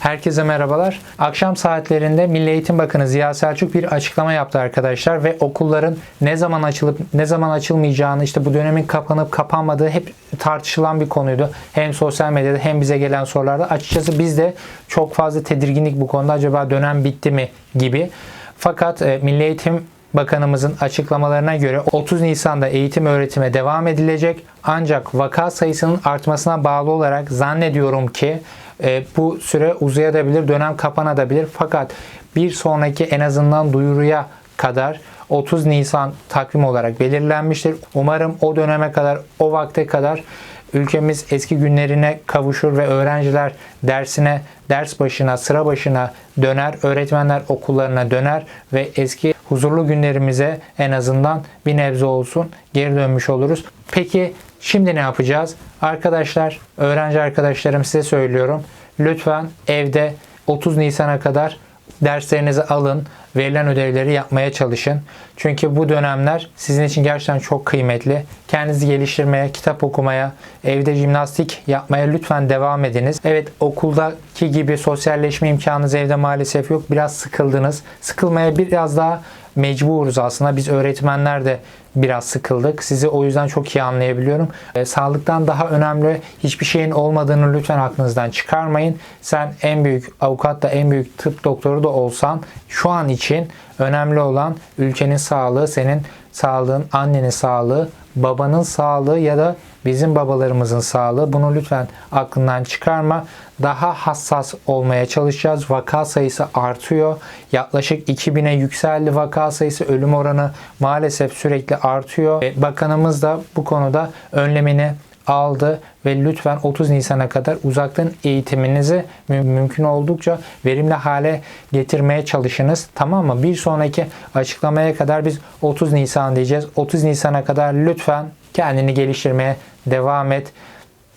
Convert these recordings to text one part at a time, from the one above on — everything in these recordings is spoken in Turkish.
Herkese merhabalar. Akşam saatlerinde Milli Eğitim Bakanı Ziya Selçuk bir açıklama yaptı arkadaşlar ve okulların ne zaman açılıp ne zaman açılmayacağını işte bu dönemin kapanıp kapanmadığı hep tartışılan bir konuydu. Hem sosyal medyada hem bize gelen sorularda. Açıkçası biz de çok fazla tedirginlik bu konuda. Acaba dönem bitti mi gibi. Fakat e, Milli Eğitim Bakanımızın açıklamalarına göre 30 Nisan'da eğitim öğretime devam edilecek. Ancak vaka sayısının artmasına bağlı olarak zannediyorum ki e, bu süre uzayabilir, dönem kapanabilir. Fakat bir sonraki en azından duyuruya kadar 30 Nisan takvim olarak belirlenmiştir. Umarım o döneme kadar, o vakte kadar ülkemiz eski günlerine kavuşur ve öğrenciler dersine, ders başına, sıra başına döner, öğretmenler okullarına döner ve eski huzurlu günlerimize en azından bir nebze olsun geri dönmüş oluruz. Peki şimdi ne yapacağız? Arkadaşlar, öğrenci arkadaşlarım size söylüyorum. Lütfen evde 30 Nisan'a kadar derslerinizi alın, verilen ödevleri yapmaya çalışın. Çünkü bu dönemler sizin için gerçekten çok kıymetli. Kendinizi geliştirmeye, kitap okumaya, evde jimnastik yapmaya lütfen devam ediniz. Evet okuldaki gibi sosyalleşme imkanınız evde maalesef yok. Biraz sıkıldınız. Sıkılmaya biraz daha mecburuz aslında. Biz öğretmenler de biraz sıkıldık. Sizi o yüzden çok iyi anlayabiliyorum. E, sağlıktan daha önemli hiçbir şeyin olmadığını lütfen aklınızdan çıkarmayın. Sen en büyük avukat da en büyük tıp doktoru da olsan şu an için önemli olan ülkenin sağlığı, senin sağlığın, annenin sağlığı, babanın sağlığı ya da bizim babalarımızın sağlığı. Bunu lütfen aklından çıkarma. Daha hassas olmaya çalışacağız. Vaka sayısı artıyor. Yaklaşık 2000'e yükseldi vaka sayısı. Ölüm oranı maalesef sürekli artıyor. Ve Bakanımız da bu konuda önlemini aldı ve lütfen 30 Nisan'a kadar uzaktan eğitiminizi mü- mümkün oldukça verimli hale getirmeye çalışınız. Tamam mı? Bir sonraki açıklamaya kadar biz 30 Nisan diyeceğiz. 30 Nisan'a kadar lütfen kendini geliştirmeye devam et.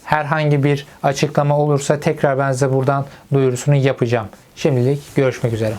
Herhangi bir açıklama olursa tekrar ben size buradan duyurusunu yapacağım. Şimdilik görüşmek üzere.